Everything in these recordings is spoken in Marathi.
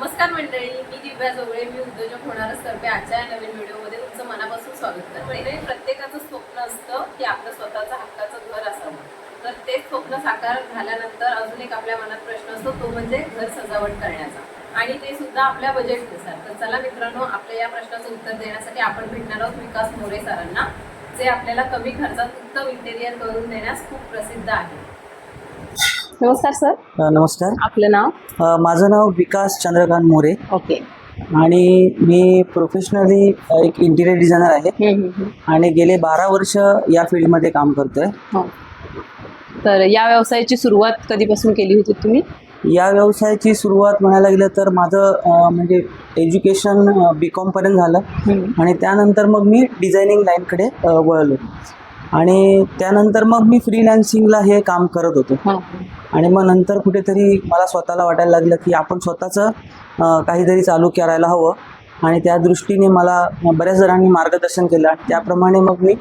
नमस्कार मंडळी मी दिव्या जोगळे. मी उद्योजक होणार असते आजच्या नवीन व्हिडिओमध्ये तुमचं मनापासून स्वागत करते. प्रत्येकाचं स्वप्न असतं की आपलं स्वतःचं हक्काचं घर असावं. तर ते स्वप्न साकार झाल्यानंतर अजून एक आपल्या मनात प्रश्न असतो तो म्हणजे घर सजावट करण्याचा. आणि ते सुद्धा आपल्या बजेटनुसार तर चला मित्रांनो आपल्या या प्रश्नाचं उत्तर देण्यासाठी आपण भेटणार आहोत विकास मोरे सरांना जे आपल्याला कमी खर्चात उत्तम इंटेरियर करून देण्यास खूप प्रसिद्ध आहे नमस्कार सर. नमस्कार. आपलं नाव? माझं नाव विकास चंद्रकांत मोरे. ओके. आणि मी प्रोफेशनली एक इंटिरियर डिझायनर आहे. आणि गेले बारा वर्ष या फील्डमध्ये काम करतोय. हो. तर या व्यवसायाची सुरुवात कधीपासून केली होती तुम्ही? या व्यवसायाची सुरुवात म्हणायला गेलं तर माझं म्हणजे एज्युकेशन बी कॉमपर्यंत झालं. आणि त्यानंतर मग मी डिझायनिंग लाईनकडे वळलो. आणि त्यानंतर मग मी फ्रीलॅन्सिंगला हे काम करत होतो. हो. आणि मग नंतर कुठेतरी मला स्वतःला वाटायला लागलं की आपण स्वतःचं काहीतरी चालू करायला हवं. आणि त्या दृष्टीने मला बऱ्याच जणांनी मार्गदर्शन केलं आणि त्याप्रमाणे मग मी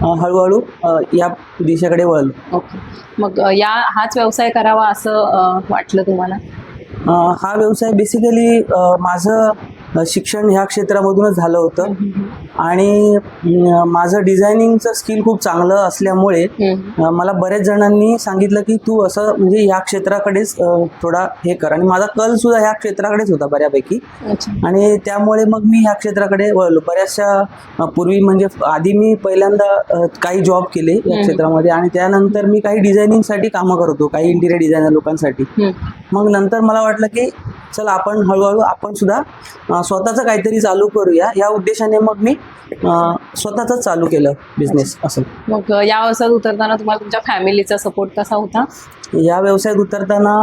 हळूहळू या दिशेकडे वळलो. ओके. मग या हाच व्यवसाय करावा असं वाटलं तुम्हाला? हा व्यवसाय बेसिकली माझं शिक्षण ह्या क्षेत्रामधूनच झालं होतं. आणि माझं डिझायनिंगचं स्किल खूप चांगलं असल्यामुळे मला बऱ्याच जणांनी सांगितलं की तू असं म्हणजे ह्या क्षेत्राकडेच थोडा हे कर. आणि माझा कल सुद्धा ह्या क्षेत्राकडेच होता बऱ्यापैकी. अच्छा. आणि त्यामुळे मग मी ह्या क्षेत्राकडे वळलो बऱ्याचशा पूर्वी म्हणजे आधी मी पहिल्यांदा काही जॉब केले या क्षेत्रामध्ये आणि त्यानंतर मी काही डिझायनिंगसाठी कामं करतो काही इंटिरियर डिझायनर लोकांसाठी. मग नंतर मला वाटलं की चला आपण हळूहळू आपण सुद्धा स्वतःचं काहीतरी चालू करूया. या उद्देशाने मग मी अं, स्वतःचंच चालू केलं बिझनेस असं. मग या व्यवसायात उतरताना तुम्हाला तुमच्या फॅमिलीचा सपोर्ट कसा होता? या व्यवसायात उतरताना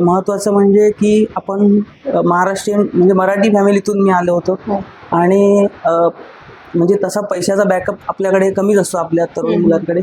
महत्त्वाचं म्हणजे की आपण महाराष्ट्रीयन म्हणजे मराठी फॅमिलीतून मी आलो होतो. हो. आणि म्हणजे तसा पैशाचा बॅकअप आपल्याकडे कमीच असतो आपल्या तरुण मुलांकडे.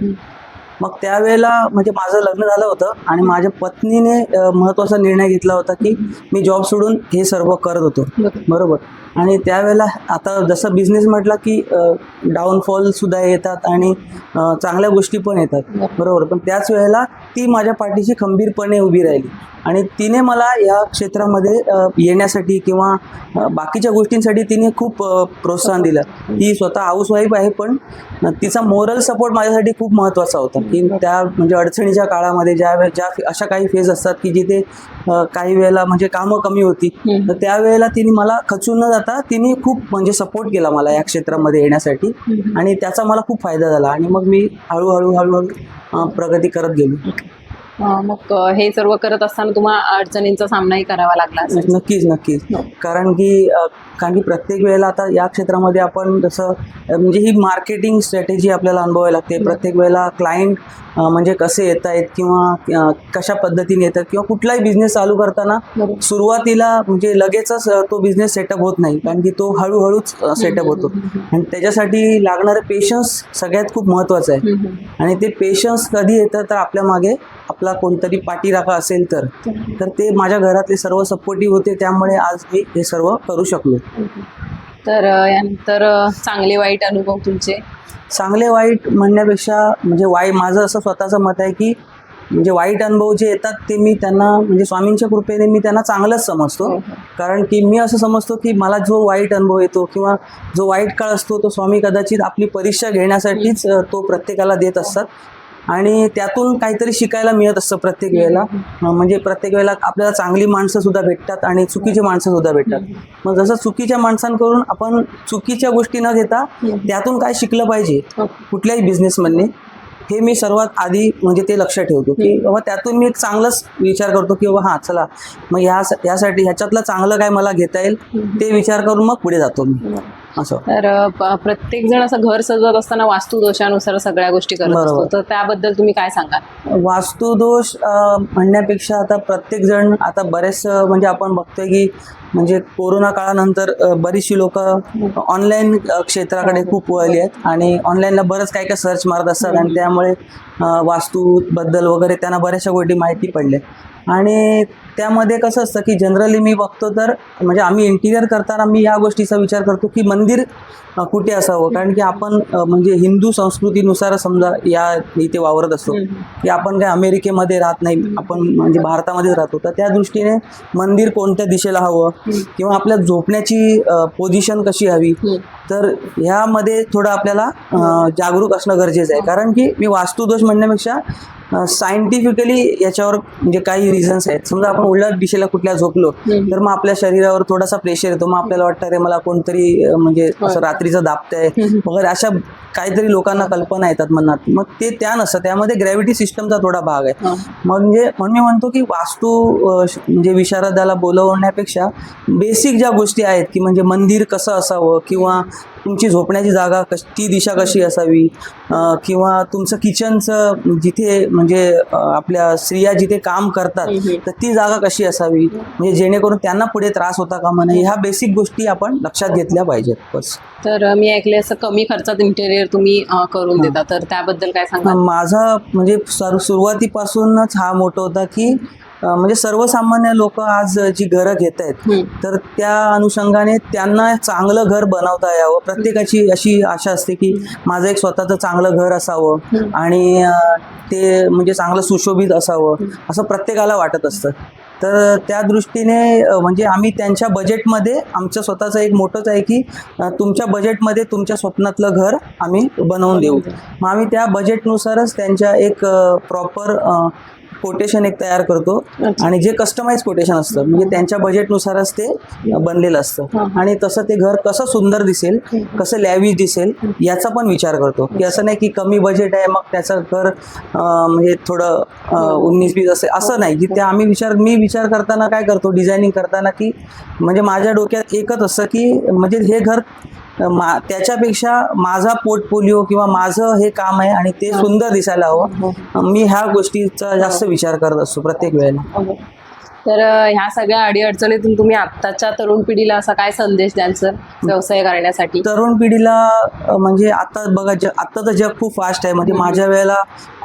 मग त्यावेळेला म्हणजे माझं लग्न झालं होतं आणि माझ्या पत्नीने अ, महत्त्वाचा निर्णय घेतला होता की मी जॉब सोडून हे सर्व करत होतो बरोबर. आणि त्यावेळेला आता जसं बिझनेस म्हटला की डाऊनफॉल सुद्धा येतात आणि चांगल्या गोष्टी पण येतात. बरोबर. पण त्याच वेळेला ती माझ्या पाठीशी खंबीरपणे उभी राहिली. आणि तिने मला या क्षेत्रामध्ये येण्यासाठी किंवा बाकीच्या गोष्टींसाठी तिने खूप प्रोत्साहन दिलं. ती स्वतः हाऊसवाईफ आहे पण तिचा मोरल सपोर्ट माझ्यासाठी खूप महत्त्वाचा होता. की त्या म्हणजे अडचणीच्या काळामध्ये ज्या ज्या अशा काही फेज असतात की जिथे काही वेळेला म्हणजे कामं कमी होती तर त्यावेळेला तिने मला खचून न जाता तिने खूप म्हणजे सपोर्ट केला मला या क्षेत्रामध्ये येण्यासाठी. आणि त्याचा मला खूप फायदा झाला. आणि मग मी हळूहळू हळूहळू प्रगती करत गेलो. मग हे सर्व करत असताना तुम्हाला अडचणींचा सामनाही करावा लागला नक्कीच नक्कीच. कारण की कारण की प्रत्येक वेळेला आता या क्षेत्रामध्ये आपण जसं म्हणजे ही मार्केटिंग स्ट्रॅटेजी आपल्याला अनुभवावी लागते. प्रत्येक वेळेला क्लायंट म्हणजे कसे येत आहेत किंवा कशा पद्धतीने येतात किंवा कुठलाही बिझनेस चालू करताना. सुरुवातीला म्हणजे लगेचच तो बिझनेस सेटअप होत नाही. कारण की तो हळूहळूच सेटअप होतो. आणि त्याच्यासाठी लागणारं पेशन्स सगळ्यात खूप महत्त्वाचं आहे. आणि ते पेशन्स कधी येतं तर आपल्या मागे आपला कोणतरी पाठीराखा असेल तर तर ते माझ्या घरातले सर्व सपोर्टिव्ह होते त्यामुळे आज मी हे सर्व करू शकलो. तर यानंतर चांगले वाईट अनुभव तुमचे? चांगले वाईट म्हणण्यापेक्षा म्हणजे वाई माझं असं स्वतःचं मत आहे की म्हणजे वाईट अनुभव जे येतात ते मी त्यांना म्हणजे स्वामींच्या कृपेने मी त्यांना चांगलंच समजतो. हो, हो. कारण की मी असं समजतो की मला जो वाईट अनुभव येतो किंवा जो वाईट काळ असतो तो स्वामी कदाचित आपली परीक्षा घेण्यासाठीच तो प्रत्येकाला देत असतात. आणि त्यातून काहीतरी शिकायला मिळत असतं प्रत्येक वेळेला. म्हणजे प्रत्येक वेळेला आपल्याला चांगली माणसं सुद्धा भेटतात आणि चुकीची माणसं सुद्धा भेटतात. मग जसं चुकीच्या माणसांकडून आपण चुकीच्या गोष्टी न घेता त्यातून काय शिकलं पाहिजे कुठल्याही बिझनेसमॅनने हे मी सर्वात आधी म्हणजे ते लक्षात ठेवतो की बाबा त्यातून मी एक चांगलाच विचार करतो की बाबा हां चला. मग ह्या यासाठी ह्याच्यातलं चांगलं काय मला घेता येईल ते विचार करून मग पुढे जातो मी. असं. तर प्रत्येक जण असं घर सजवत असताना वास्तुदोषानुसार सगळ्या गोष्टी करत असतो. तर त्याबद्दल तुम्ही काय सांगाल? वास्तुदोष म्हणण्यापेक्षा आता प्रत्येक जण आता बरेच म्हणजे आपण बघतोय की म्हणजे कोरोना काळानंतर बरीचशी लोक ऑनलाईन क्षेत्राकडे खूप वळली आहेत आणि ऑनलाईनला बरंच काय काय सर्च मारत असतात आणि त्यामुळे वास्तूबद्दल वगैरे त्यांना बऱ्याचशा गोष्टी माहिती पडल्या. आणि त्यामध्ये कसं असतं की जनरली मी बघतो तर म्हणजे आम्ही इंटिरियर करताना मी या गोष्टीचा विचार करतो की मंदिर कुठे असावं? कारण की आपण म्हणजे हिंदू संस्कृतीनुसार समजा या इथे वावरत असतो. की आपण काय अमेरिकेमध्ये राहत नाही आपण म्हणजे भारतामध्येच राहतो. तर त्या दृष्टीने मंदिर कोणत्या दिशेला हवं? किंवा आपल्या झोपण्याची पोझिशन कशी हवी? तर ह्यामध्ये थोडं आपल्याला जागरूक असणं गरजेचं आहे. कारण की मी वास्तुदोष म्हणण्यापेक्षा सायंटिफिकली याच्यावर म्हणजे काही रिझन्स आहेत. समजा आपण उलट दिशेला कुठल्या झोपलो तर मग आपल्या शरीरावर थोडासा प्रेशर येतो. मग आपल्याला वाटतं अरे मला कोणतरी म्हणजे असं रात्रीचं दाबतंय. वगैरे अशा काहीतरी लोकांना कल्पना येतात मनात. मग ते त्या नसतं. त्यामध्ये ग्रॅव्हिटी सिस्टमचा थोडा भाग आहे. म्हणजे म्हणून मी म्हणतो की वास्तू म्हणजे विशारदाला बोलवण्यापेक्षा बेसिक ज्या गोष्टी आहेत की म्हणजे मंदिर कसं असावं किंवा तुमची झोपण्याची जागा कश ती दिशा कशी असावी किंवा तुमचं किचनचं जिथे म्हणजे आपल्या स्त्रिया जिथे काम करतात तर ती जागा कशी असावी? म्हणजे जेणेकरून त्यांना पुढे त्रास होता कामा नये ह्या बेसिक गोष्टी आपण लक्षात घेतल्या पाहिजेत बस. तर मी ऐकले असं कमी खर्चात इंटेरियर तुम्ही करून देता. तर त्याबद्दल काय सांगा माझा म्हणजे सर सुरुवातीपासूनच हा मोठं होता की म्हणजे सर्वसामान्य लोक आज जी घरं घेत आहेत तर त्या अनुषंगाने त्यांना चांगलं घर बनवता यावं. प्रत्येकाची अशी आशा असते की माझं एक स्वतःचं चांगलं घर असावं आणि ते म्हणजे चांगलं सुशोभित असावं असं प्रत्येकाला वाटत असतं. तर त्या दृष्टीने म्हणजे आम्ही त्यांच्या बजेटमध्ये आमचं स्वतःचं एक मोठंच आहे की तुमच्या बजेटमध्ये तुमच्या स्वप्नातलं घर आम्ही बनवून देऊ. मग आम्ही त्या बजेटनुसारच त्यांच्या एक प्रॉपर कोटेशन एक तयार करतो आणि जे कस्टमाइज कोटेशन असतं म्हणजे त्यांच्या बजेटनुसारच ते बनलेलं असतं. आणि तसं ते घर कसं सुंदर दिसेल कसं लॅविश दिसेल याचा पण विचार करतो. की असं नाही की कमी बजेट आहे मग त्याचं घर म्हणजे थोडं उन्नीस बीस असेल असं नाही. की त्या आम्ही विचार मी विचार करताना काय करतो डिझायनिंग करताना की म्हणजे माझ्या डोक्यात एकच असतं की म्हणजे हे घर मा त्याच्यापेक्षा माझा पोर्टफोलिओ किंवा माझं हे काम आहे आणि ते सुंदर दिसायला हवं. मी ह्या गोष्टीचा जास्त विचार करत असतो प्रत्येक वेळेला. तर ह्या सगळ्या अडीअडचणीतून तुम्ही आत्ताच्या तरुण पिढीला असा काय संदेश द्याल सर? व्यवसाय करण्यासाठी. तरुण पिढीला म्हणजे आता बघा जग आत्ताचं जग खूप फास्ट आहे. म्हणजे माझ्या वेळेला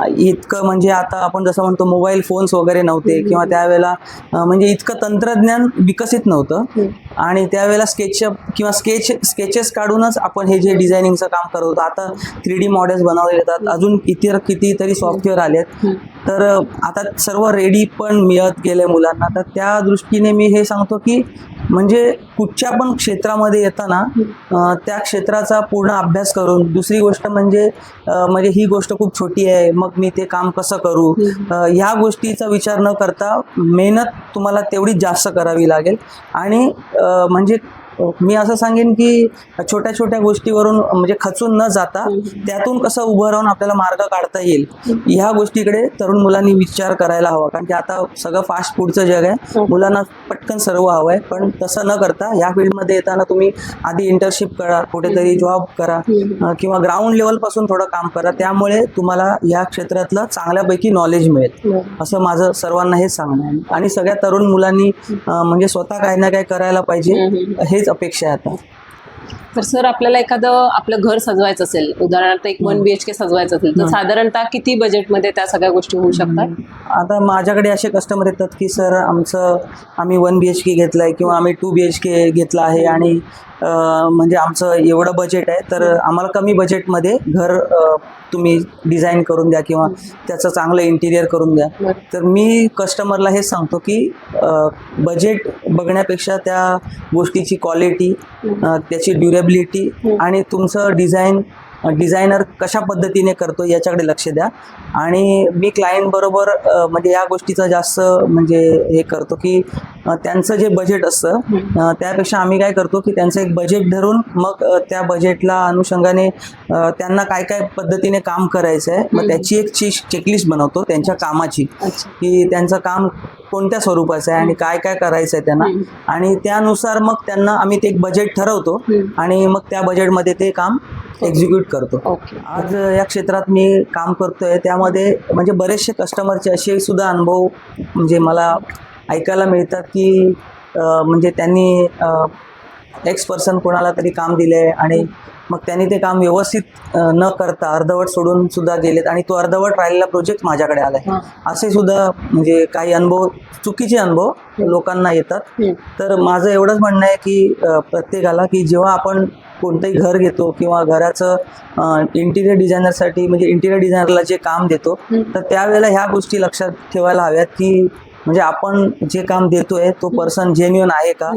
इतकं म्हणजे आता आपण जसं म्हणतो मोबाईल फोन्स वगैरे नव्हते किंवा त्यावेळेला म्हणजे इतकं तंत्रज्ञान विकसित नव्हतं. आणि त्यावेळेला स्केचअप किंवा स्केच स्केचेस काढूनच आपण हे जे डिझायनिंगचं काम करत होतो. आता थ्री डी मॉडेल्स बनवले जातात. अजून इतर कितीतरी सॉफ्टवेअर आलेत. तर आता सर्व रेडी पण मिळत गेले मुलांना. तर त्या दृष्टीने मी हे सांगतो की म्हणजे कुठच्या पण क्षेत्रामध्ये येताना त्या क्षेत्राचा पूर्ण अभ्यास करून दुसरी गोष्ट म्हणजे म्हणजे ही गोष्ट खूप छोटी आहे मग मी ते काम कसं करू? ह्या गोष्टीचा विचार न करता मेहनत तुम्हाला तेवढी जास्त करावी लागेल. आणि म्हणजे मी असं सांगेन की छोट्या छोट्या गोष्टीवरून म्हणजे खचून न जाता त्यातून कसं उभं राहून आपल्याला मार्ग काढता येईल ह्या गोष्टीकडे तरुण मुलांनी विचार करायला हवा. कारण की आता सगळं फास्ट फूडचं जग आहे. मुलांना पटकन सर्व हवं आहे. पण तसं न करता या फील्डमध्ये येताना तुम्ही आधी इंटर्नशिप करा कुठेतरी जॉब करा किंवा ग्राउंड लेवलपासून थोडं काम करा. त्यामुळे तुम्हाला या क्षेत्रातलं चांगल्यापैकी नॉलेज मिळेल. असं माझं सर्वांना हेच सांगणं आहे. आणि सगळ्या तरुण मुलांनी म्हणजे स्वतः काही ना काही करायला पाहिजे. हेच अपेक्षा आहे आता. तर सर आपल्याला एखादं आपलं घर सजवायचं असेल उदाहरणार्थ एक वन बी एच के सजवायचं असेल तर साधारणतः किती बजेटमध्ये त्या सगळ्या गोष्टी होऊ शकतात? आता माझ्याकडे असे कस्टमर येतात की सर आमचं आम्ही वन बी एच के घेतलं आहे किंवा आम्ही टू बी एच के घेतला आहे आणि म्हणजे आमचं एवढं बजेट आहे तर आम्हाला कमी बजेटमध्ये घर तुम्ही डिझाईन करून द्या किंवा त्याचं चांगलं इंटिरियर करून द्या. तर मी कस्टमरला हेच सांगतो की बजेट बघण्यापेक्षा त्या गोष्टीची क्वालिटी त्याची ड्युरेबिलिटी आणि तुमचं डिझाईन डिझायनर कशा पद्धतीने करतो याच्याकडे लक्ष द्या. आणि मी क्लायंट बरोबर अ, म्हणजे या गोष्टीचं जास्त म्हणजे हे करतो की त्यांचं जे बजेट असतं त्यापेक्षा आम्ही काय करतो की त्यांचं एक बजेट धरून मग त्या बजेटला अनुषंगाने त्यांना काय काय पद्धतीने काम करायचं आहे मग त्याची एक चेकलिस्ट बनवतो त्यांच्या कामाची. की त्यांचं काम कोणत्या स्वरूपाचं आहे आणि काय काय करायचं आहे त्यांना आणि त्यानुसार मग त्यांना आम्ही ते एक बजेट ठरवतो आणि मग त्या बजेटमध्ये ते काम एक्झिक्यूट करतो. आज या क्षेत्रात मी काम करतोय. त्यामध्ये म्हणजे बरेचसे कस्टमरचे असे सुद्धा अनुभव म्हणजे मला ऐकायला मिळतात की म्हणजे त्यांनी एक्स पर्सन कोणाला तरी काम दिले आणि मग त्यांनी ते काम व्यवस्थित न करता अर्धवट सोडून सुद्धा गेलेत आणि तो अर्धवट राहिलेला प्रोजेक्ट माझ्याकडे आलाय हा. असे सुद्धा म्हणजे काही अनुभव चुकीचे अनुभव लोकांना येतात. तर माझं एवढंच म्हणणं आहे की प्रत्येकाला की जेव्हा आपण कोणतंही घर घेतो किंवा घराचं इंटिरियर डिझायनरसाठी म्हणजे इंटिरियर डिझायनरला जे काम देतो. तर त्यावेळेला ह्या गोष्टी लक्षात ठेवायला हव्यात की म्हणजे आपण जे काम देतोय तो पर्सन जेन्युअन आहे का?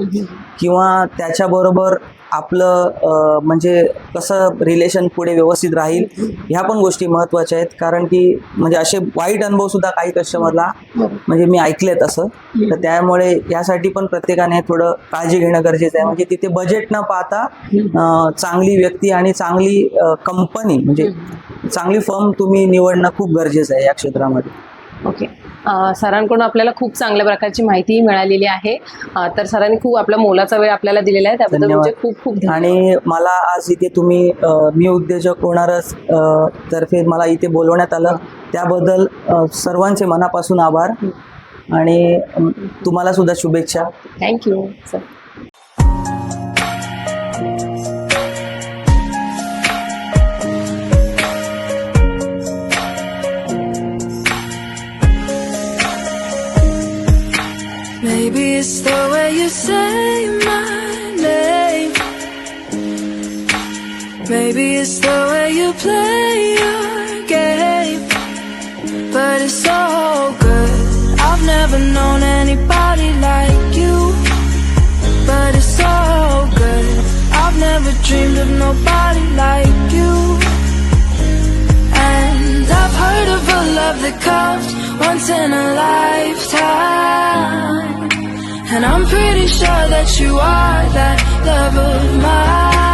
किंवा त्याच्याबरोबर आपलं म्हणजे कसं रिलेशन पुढे व्यवस्थित राहील ह्या पण गोष्टी महत्त्वाच्या आहेत. कारण की म्हणजे असे वाईट अनुभव सुद्धा काही कस्टमरला म्हणजे मी ऐकलेत असं. तर त्यामुळे यासाठी पण प्रत्येकाने थोडं काळजी घेणं गरजेचं आहे. म्हणजे तिथे बजेट न पाहता चांगली व्यक्ती आणि चांगली कंपनी म्हणजे चांगली फर्म तुम्ही निवडणं खूप गरजेचं आहे या क्षेत्रामध्ये. ओके सरांकडून आपल्याला खूप चांगल्या प्रकारची माहिती मिळालेली आहे. तर सरांनी खूप आपला मोलाचा वेळ आपल्याला दिलेला आहे. त्याबद्दल. तुमचे खूप खूप धन्यवाद. आणि मला आज इथे तुम्ही मी उद्योजक होणारच तर्फे मला इथे बोलवण्यात आलं. त्याबद्दल सर्वांचे मनापासून आभार. आणि तुम्हाला सुद्धा शुभेच्छा. Thank you sir. It's the way you play your game. But it's so good. I've never known anybody like you. But it's so good. I've never dreamed of nobody like you. And I've heard of a love that comes once in a lifetime. And I'm pretty sure that you are that love of mine.